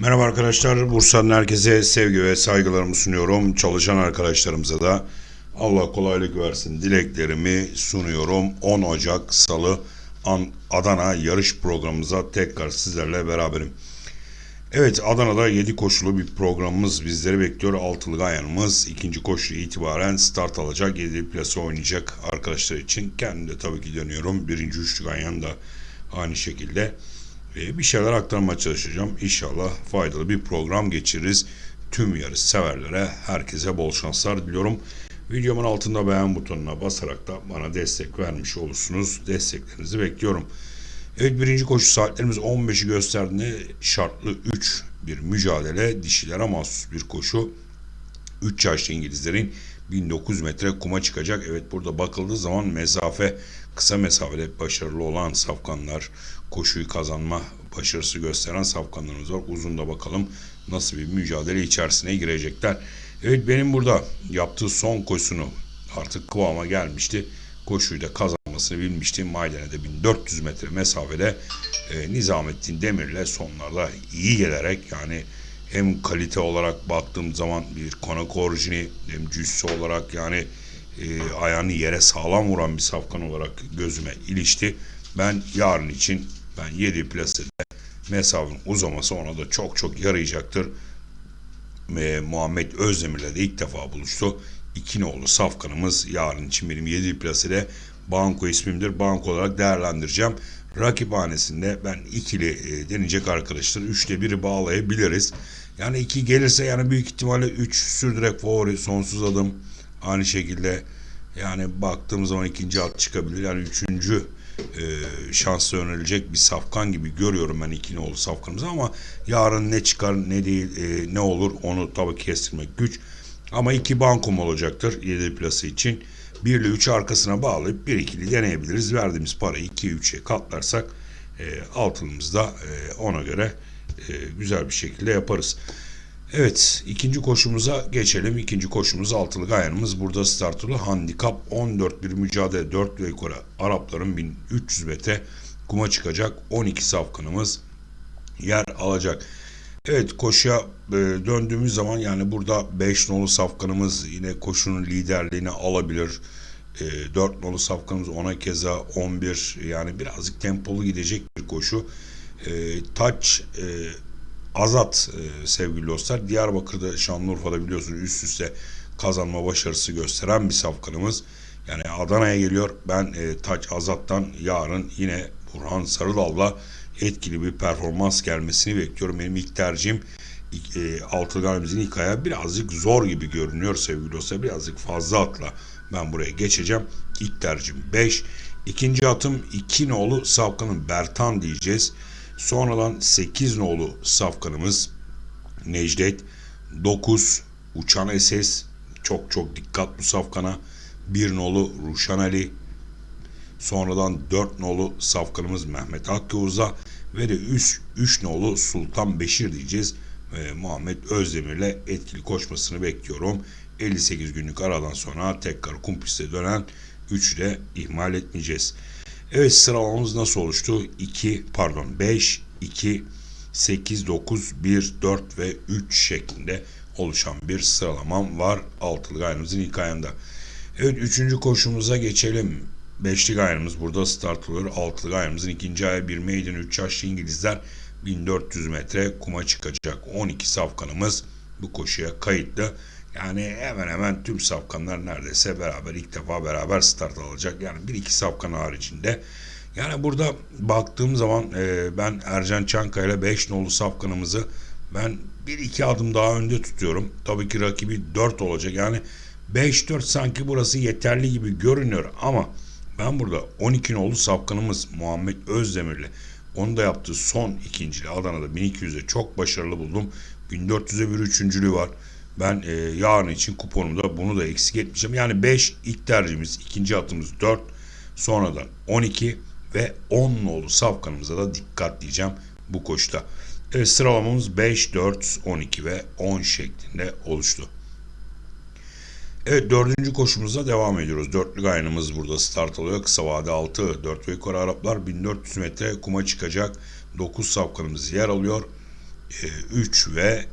Merhaba arkadaşlar. Bursa'nın herkese sevgi ve saygılarımı sunuyorum. Çalışan arkadaşlarımıza da Allah kolaylık versin dileklerimi sunuyorum. 10 Ocak Salı An- Adana yarış programımıza tekrar sizlerle beraberim. Evet Adana'da 7 koşulu bir programımız bizleri bekliyor. Altılı Gayanımız ikinci koşu itibaren start alacak. 7 plase oynayacak arkadaşlar için. Kendim de tabii ki dönüyorum. Birinci üçlü Ganyan da aynı şekilde. Ee, bir şeyler aktarmaya çalışacağım. İnşallah faydalı bir program geçiririz. Tüm yarış severlere herkese bol şanslar diliyorum. Videomun altında beğen butonuna basarak da bana destek vermiş olursunuz. Desteklerinizi bekliyorum. Evet birinci koşu saatlerimiz 15'i gösterdiğinde şartlı 3 bir mücadele dişilere mahsus bir koşu. 3 yaşlı İngilizlerin 1900 metre kuma çıkacak. Evet burada bakıldığı zaman mesafe kısa mesafede başarılı olan safkanlar, koşuyu kazanma başarısı gösteren safkanlarımız var. Uzun da bakalım nasıl bir mücadele içerisine girecekler. Evet benim burada yaptığı son koşusunu artık kıvama gelmişti. Koşuyu da kazanmasını bilmişti. Maydane'de 1400 metre mesafede e, Nizamettin Demir'le sonlarda iyi gelerek yani hem kalite olarak baktığım zaman bir konak orijini hem cüssü olarak yani e, ayağını yere sağlam vuran bir safkan olarak gözüme ilişti. Ben yarın için ben 7 plasede mesafenin uzaması ona da çok çok yarayacaktır. E, Muhammed Özdemir'le de ilk defa buluştu. İki nolu safkanımız yarın için benim 7 plasede banko ismimdir. Banko olarak değerlendireceğim. Rakiphanesinde ben ikili e, deneyecek arkadaşlar. Üçte biri bağlayabiliriz. Yani iki gelirse yani büyük ihtimalle üç sürdürek favori sonsuz adım. Aynı şekilde yani baktığım zaman ikinci at çıkabilir. Yani üçüncü e, şansla önerilecek bir safkan gibi görüyorum ben iki nolu safkanımızı ama yarın ne çıkar ne değil e, ne olur onu tabii kestirmek güç. Ama iki bankom olacaktır 7 plası için. 1 ile 3'ü arkasına bağlayıp 1 ikili deneyebiliriz. Verdiğimiz parayı 2'ye 3'e katlarsak e, altınımızda e, ona göre e, güzel bir şekilde yaparız. Evet ikinci koşumuza geçelim. İkinci koşumuz altılı gayanımız. Burada startlı handikap 14 bir mücadele 4 ve yukarı Arapların 1300 metre kuma çıkacak 12 safkanımız yer alacak. Evet koşuya e, döndüğümüz zaman yani burada 5 nolu safkanımız yine koşunun liderliğini alabilir. E, 4 nolu safkanımız ona keza 11 yani birazcık tempolu gidecek bir koşu. E, taç e, Azat e, sevgili dostlar. Diyarbakır'da Şanlıurfa'da biliyorsunuz üst üste kazanma başarısı gösteren bir safkanımız. Yani Adana'ya geliyor. Ben e, Taç Azat'tan yarın yine Burhan Sarıdal'la etkili bir performans gelmesini bekliyorum. Benim ilk tercihim e, Altıganemizin ilk ayağı birazcık zor gibi görünüyor sevgili dostlar. Birazcık fazla atla ben buraya geçeceğim. İlk tercihim 5. İkinci atım 2 nolu Safkan'ın Bertan diyeceğiz. Sonradan 8 nolu Safkan'ımız Necdet. 9 Uçan SS. Çok çok dikkat bu Safkan'a. 1 nolu Ruşan Ali. Sonradan 4 nolu Safkan'ımız Mehmet Akkavuz'a ve de 3, 3 nolu Sultan Beşir diyeceğiz. Ee, Muhammed Özdemir'le etkili koşmasını bekliyorum. 58 günlük aradan sonra tekrar kum piste dönen 3'ü de ihmal etmeyeceğiz. Evet sıralamamız nasıl oluştu? 2 pardon 5, 2, 8, 9, 1, 4 ve 3 şeklinde oluşan bir sıralamam var. Altılı gayrımızın ilk ayında. Evet üçüncü koşumuza geçelim. Beşli gayrımız burada start oluyor. Altılı gayrımızın ikinci ayı bir maiden 3 yaşlı İngilizler 1400 metre kuma çıkacak. 12 safkanımız bu koşuya kayıtlı. Yani hemen hemen tüm safkanlar neredeyse beraber ilk defa beraber start alacak. Yani bir iki safkan haricinde. Yani burada baktığım zaman e, ben Ercan Çankaya ile 5 nolu safkanımızı ben bir iki adım daha önde tutuyorum. Tabii ki rakibi 4 olacak. Yani 5-4 sanki burası yeterli gibi görünüyor ama ben burada 12 nolu safkanımız Muhammed Özdemir'le onu da yaptığı son ikincili Adana'da 1200'e çok başarılı buldum. 1400'e bir üçüncülüğü var. Ben e, yarın için kuponumda bunu da eksik etmeyeceğim. Yani 5 ilk tercihimiz, ikinci atımız 4, sonradan 12 ve 10 nolu safkanımıza da dikkat diyeceğim bu koşuda. Evet sıralamamız 5, 4, 12 ve 10 şeklinde oluştu. Evet dördüncü koşumuza devam ediyoruz. Dörtlü gaynımız burada start alıyor. Kısa vade 6. Dört ve yukarı Araplar 1400 metre kuma çıkacak. 9 safkanımız yer alıyor. 3 ve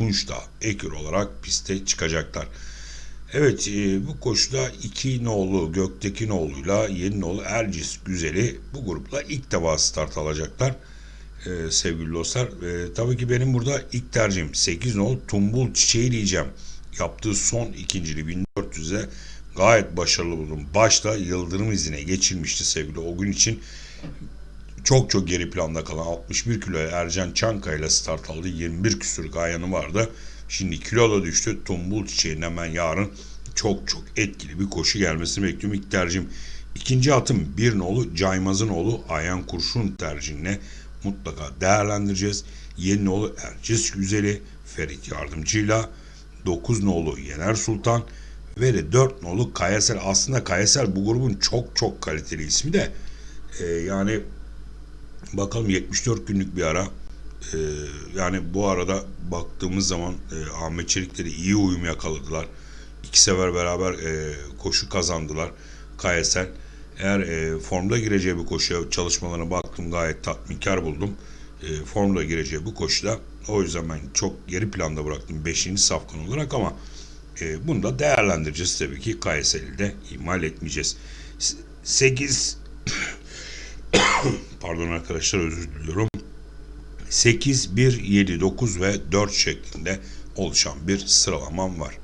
Altınoğlu Tunç'ta ekür olarak piste çıkacaklar. Evet e, bu koşuda iki nolu Gökteki Noğlu'yla yeni nolu Ercis Güzeli bu grupla ilk defa start alacaklar e, sevgili dostlar. E, tabii ki benim burada ilk tercihim 8 nolu Tumbul Çiçeği diyeceğim. Yaptığı son ikinciliği 1400'e gayet başarılı buldum. Başta Yıldırım izine geçilmişti sevgili o gün için. Çok çok geri planda kalan 61 kilo Ercan Çankaya ile start aldı. 21 küsür gayanı vardı. Şimdi kilo da düştü. Tumbul Çiçeği'nin hemen yarın çok çok etkili bir koşu gelmesini bekliyorum. İlk tercihim ikinci atım bir nolu Caymaz'ın oğlu Ayhan Kurşun tercihine mutlaka değerlendireceğiz. Yeni nolu Ercis Güzeli Ferit Yardımcı'yla 9 nolu Yener Sultan ve de 4 nolu Kayasel. Aslında Kayasel bu grubun çok çok kaliteli ismi de e, yani bakalım 74 günlük bir ara e, yani bu arada baktığımız zaman e, Ahmet Çelikleri iyi uyum yakaladılar. İki sefer beraber e, koşu kazandılar. Kayasel eğer e, formda gireceği bir koşuya çalışmalarına baktım gayet tatminkar buldum. E, formda gireceği bu koşuda o yüzden ben çok geri planda bıraktım 5. safkan olarak ama e, bunu da değerlendireceğiz tabii ki Kayseri'yi de ihmal etmeyeceğiz. 8 pardon arkadaşlar özür diliyorum. 8, 1, 7, 9 ve 4 şeklinde oluşan bir sıralamam var.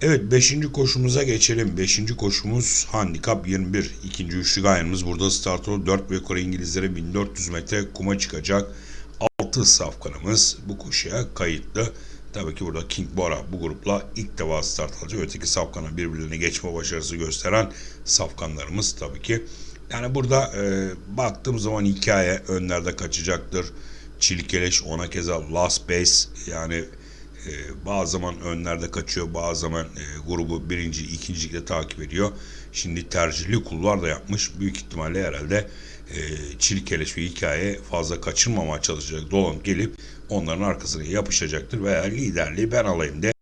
Evet 5. koşumuza geçelim. 5. koşumuz handikap 21. İkinci üçlü gayenimiz burada start oldu. 4 ve Kore İngilizlere 1400 metre kuma çıkacak. 6 safkanımız bu koşuya kayıtlı. Tabii ki burada King Bora bu grupla ilk defa start alacak. Öteki safkana birbirlerine geçme başarısı gösteren safkanlarımız tabii ki. Yani burada e, baktığım zaman hikaye önlerde kaçacaktır. Çilkeleş ona keza Last Base yani e, bazı zaman önlerde kaçıyor bazı zaman e, grubu birinci ikincilikle takip ediyor. Şimdi tercihli kulvar da yapmış. Büyük ihtimalle herhalde e, Çilkeleş ve hikaye fazla kaçırmamaya çalışacak. Dolan gelip onların arkasına yapışacaktır veya liderliği ben alayım de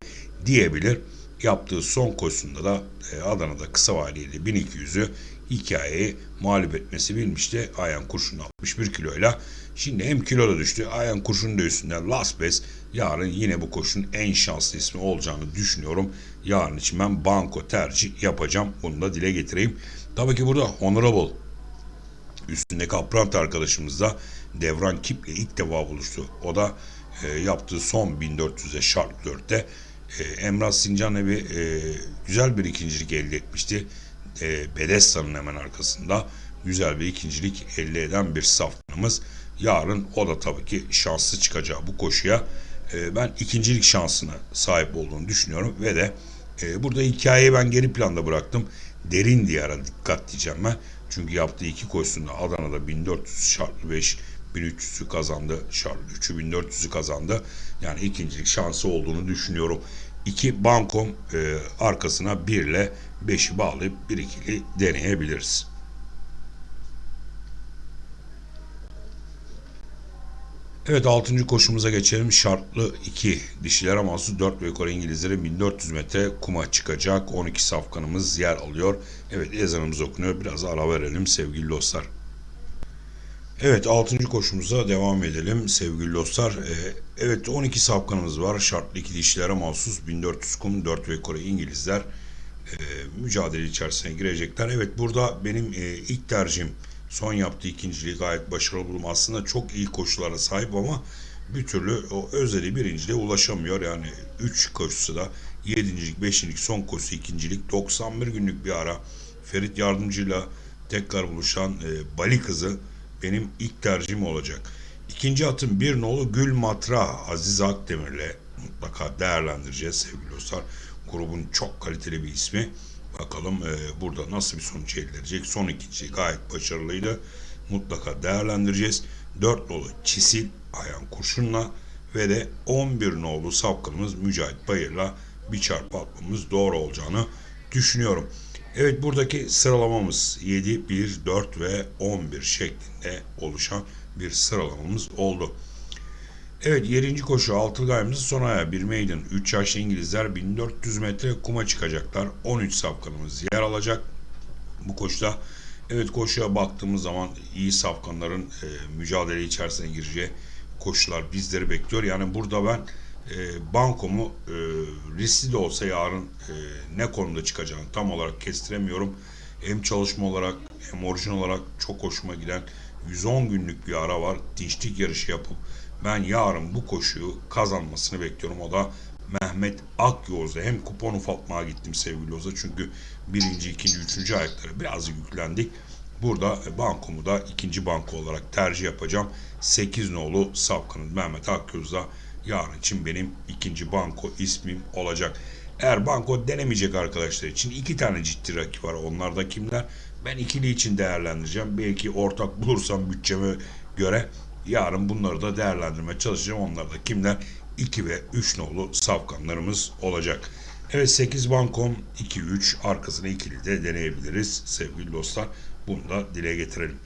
diyebilir. Yaptığı son koşusunda da e, Adana'da kısa vadeli 1200'ü hikayeyi mağlup etmesi bilmişti. Ayhan Kurşun 61 kiloyla. Şimdi hem kilo da düştü. Ayhan Kurşun da üstünden Las Bes yarın yine bu koşunun en şanslı ismi olacağını düşünüyorum. Yarın için ben banko tercih yapacağım. Bunu da dile getireyim. Tabii ki burada Honorable üstünde Aprant arkadaşımız da Devran Kip'le ilk defa buluştu. O da e, yaptığı son 1400'e Sharp 4'te e, Emrah Sincan'la bir e, güzel bir ikincilik elde etmişti. E, Bedesta'nın hemen arkasında güzel bir ikincilik elde eden bir safkanımız. Yarın o da tabii ki şanslı çıkacağı bu koşuya e, ben ikincilik şansına sahip olduğunu düşünüyorum ve de e, burada hikayeyi ben geri planda bıraktım. Derin diyara dikkat diyeceğim ben. Çünkü yaptığı iki koşusunda Adana'da 1400 şartlı 5 1300'ü kazandı. Şartlı 3'ü 1400'ü kazandı. Yani ikincilik şansı olduğunu düşünüyorum. İki bankom e, arkasına 1 ile 5'i bağlayıp 1 ikili deneyebiliriz. Evet 6. koşumuza geçelim. Şartlı 2 dişilere mahsus 4 ve yukarı İngilizlere 1400 metre kuma çıkacak. 12 safkanımız yer alıyor. Evet ezanımız okunuyor. Biraz ara verelim sevgili dostlar. Evet 6. koşumuza devam edelim sevgili dostlar. Ee, evet 12 safkanımız var. Şartlı 2 dişilere mahsus 1400 kum 4 ve yukarı İngilizler e, mücadele içerisine girecekler. Evet burada benim e, ilk tercihim Son yaptığı ikinciliği gayet başarılı buldum. Aslında çok iyi koşulara sahip ama bir türlü o özeli birinciliğe ulaşamıyor. Yani 3 koşusu da 7. 5. son koşusu ikincilik 91 günlük bir ara Ferit Yardımcı'yla tekrar buluşan e, Bali kızı benim ilk tercihim olacak. İkinci atım bir nolu Gül Matra Aziz Akdemir'le mutlaka değerlendireceğiz sevgili dostlar. Grubun çok kaliteli bir ismi. Bakalım e, burada nasıl bir sonuç elde edecek. Son ikinci gayet başarılıydı. Mutlaka değerlendireceğiz. 4 nolu Çisil Ayhan Kurşun'la ve de 11 nolu sapkınımız Mücahit Bayır'la bir çarpı atmamız doğru olacağını düşünüyorum. Evet buradaki sıralamamız 7, 1, 4 ve 11 şeklinde oluşan bir sıralamamız oldu. Evet 7. koşu altılı gayemizin son ayağı bir maiden. 3 yaşlı İngilizler 1400 metre kuma çıkacaklar. 13 safkanımız yer alacak. Bu koşuda evet koşuya baktığımız zaman iyi safkanların e, mücadele içerisine gireceği koşular bizleri bekliyor. Yani burada ben e, bankomu e, riskli de olsa yarın e, ne konumda çıkacağını tam olarak kestiremiyorum. Hem çalışma olarak hem orijin olarak çok hoşuma giden 110 günlük bir ara var. Dinçlik yarışı yapıp ben yarın bu koşuyu kazanmasını bekliyorum. O da Mehmet Akyoz'da hem kupon ufaltmaya gittim sevgili Oza. Çünkü birinci, ikinci, üçüncü ayaklara birazcık yüklendik. Burada bankomu da ikinci banko olarak tercih yapacağım. 8 nolu Safkan'ın Mehmet Akyoz'da yarın için benim ikinci banko ismim olacak. Eğer banko denemeyecek arkadaşlar için iki tane ciddi rakip var. Onlar da kimler? Ben ikili için değerlendireceğim. Belki ortak bulursam bütçeme göre yarın bunları da değerlendirmeye çalışacağım. Onlar da kimler? 2 ve 3 nolu safkanlarımız olacak. Evet 8 bankom 2-3 arkasına ikili de deneyebiliriz sevgili dostlar. Bunu da dile getirelim.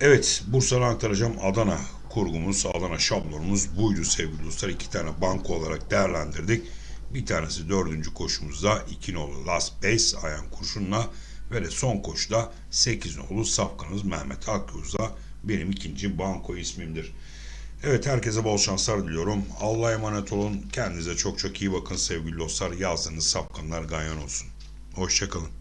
Evet Bursa'dan aktaracağım Adana kurgumuz, Adana şablonumuz buydu sevgili dostlar. İki tane banko olarak değerlendirdik. Bir tanesi dördüncü koşumuzda 2 nolu Last Base Ayan Kurşun'la ve de son koşuda 8 nolu Safkanız Mehmet Akyüz'da benim ikinci banko ismimdir. Evet herkese bol şanslar diliyorum. Allah'a emanet olun. Kendinize çok çok iyi bakın sevgili dostlar. Yazdığınız safkanlar ganyan olsun. Hoşçakalın.